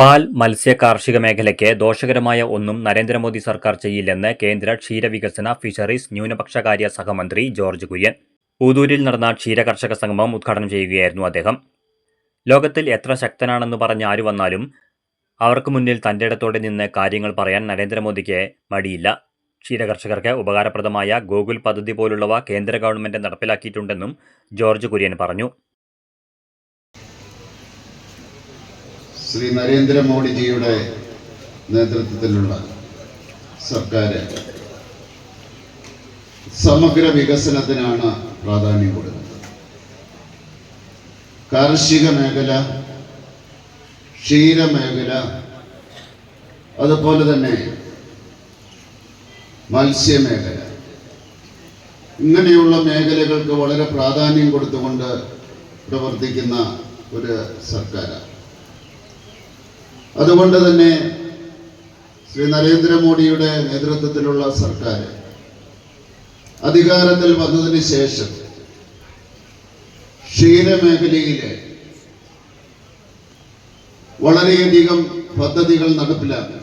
പാൽ മത്സ്യ കാർഷിക മേഖലയ്ക്ക് ദോഷകരമായ ഒന്നും നരേന്ദ്രമോദി സർക്കാർ ചെയ്യില്ലെന്ന് കേന്ദ്ര ക്ഷീരവികസന ഫിഷറീസ് ന്യൂനപക്ഷകാര്യ സഹമന്ത്രി ജോർജ് കുര്യൻ. ഊതൂരിൽ നടന്ന ക്ഷീരകർഷക സംഗമം ഉദ്ഘാടനം ചെയ്യുകയായിരുന്നു അദ്ദേഹം. ലോകത്തിൽ എത്ര ശക്തനാണെന്ന് പറഞ്ഞ് ആര് വന്നാലും അവർക്ക് മുന്നിൽ തന്റെ ഇടത്തോടെ നിന്ന് കാര്യങ്ങൾ പറയാൻ നരേന്ദ്രമോദിക്ക് മടിയില്ല. ക്ഷീരകർഷകർക്ക് ഉപകാരപ്രദമായ ഗൂഗിൾ പദ്ധതി പോലുള്ളവ കേന്ദ്ര ഗവൺമെന്റ് നടപ്പിലാക്കിയിട്ടുണ്ടെന്നും ജോർജ് കുര്യൻ പറഞ്ഞു. ശ്രീ നരേന്ദ്രമോദിജിയുടെ നേതൃത്വത്തിലുള്ള സർക്കാർ സമഗ്ര വികസനത്തിനാണ് പ്രാധാന്യം കൊടുക്കുന്നത്. കാർഷിക മേഖല ക്ഷീരമേഖല അതുപോലെ തന്നെ മത്സ്യമേഖല ഇങ്ങനെയുള്ള മേഖലകൾക്ക് വളരെ പ്രാധാന്യം കൊടുത്തുകൊണ്ട് പ്രവർത്തിക്കുന്ന ഒരു സർക്കാരാണ്. അതുകൊണ്ട് തന്നെ ശ്രീ നരേന്ദ്രമോദിയുടെ നേതൃത്വത്തിലുള്ള സർക്കാർ അധികാരത്തിൽ വന്നതിന് ശേഷം ക്ഷീരമേഖലയിലെ വളരെയധികം പദ്ധതികൾ നടപ്പിലാക്കി.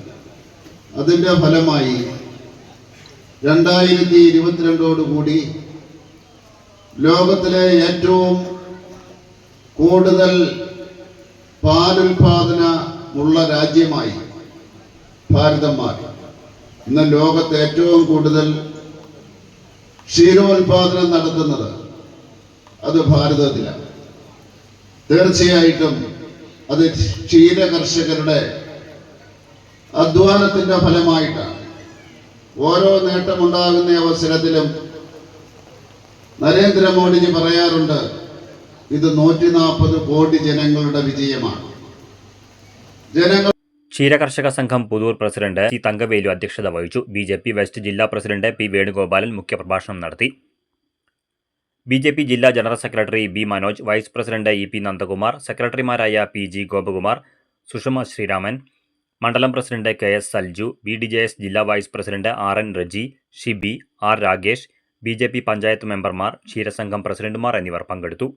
അതിന്റെ ഫലമായി രണ്ടായിരത്തി ഇരുപത്തിരണ്ടോടുകൂടി ലോകത്തിലെ ഏറ്റവും കൂടുതൽ പാലുൽപാദനമുള്ള രാജ്യമായി ഭാരതം മാറി ഇന്ന് ലോകത്ത് ഏറ്റവും കൂടുതൽ ക്ഷീരോത്പാദനം നടത്തുന്നത് അത് ഭാരതത്തിലാണ്. തീർച്ചയായിട്ടും അത് ക്ഷീര കർഷകരുടെ അധ്വാനത്തിന്റെ ഫലമായിട്ടാണ്. ഓരോ നേട്ടമുണ്ടാകുന്ന അവസരത്തിലും നരേന്ദ്രമോദിജി പറയാറുണ്ട് ഇത് നൂറ്റി നാൽപ്പത് കോടി ജനങ്ങളുടെ വിജയമാണ്. ക്ഷീരകർഷക സംഘം പുതൂർ പ്രസിഡന്റ് സി തങ്കവേലു അധ്യക്ഷത വഹിച്ചു. ബി ജെ പി വെസ്റ്റ് ജില്ലാ പ്രസിഡന്റ് പി വേണുഗോപാലൻ മുഖ്യപ്രഭാഷണം നടത്തി. ബി ജെ പി ജില്ലാ general secretary B Manoj vice president E P Nandakumar സെക്രട്ടറിമാരായ പി ജി ഗോപകുമാർ സുഷമ ശ്രീരാമൻ മണ്ഡലം president K S Salju B D J S ജില്ലാ vice president R N Reji Shibi R Ragesh B J P panchayat മെമ്പർമാർ ക്ഷീരസംഘം പ്രസിഡന്റുമാർ എന്നിവർ പങ്കെടുത്തു.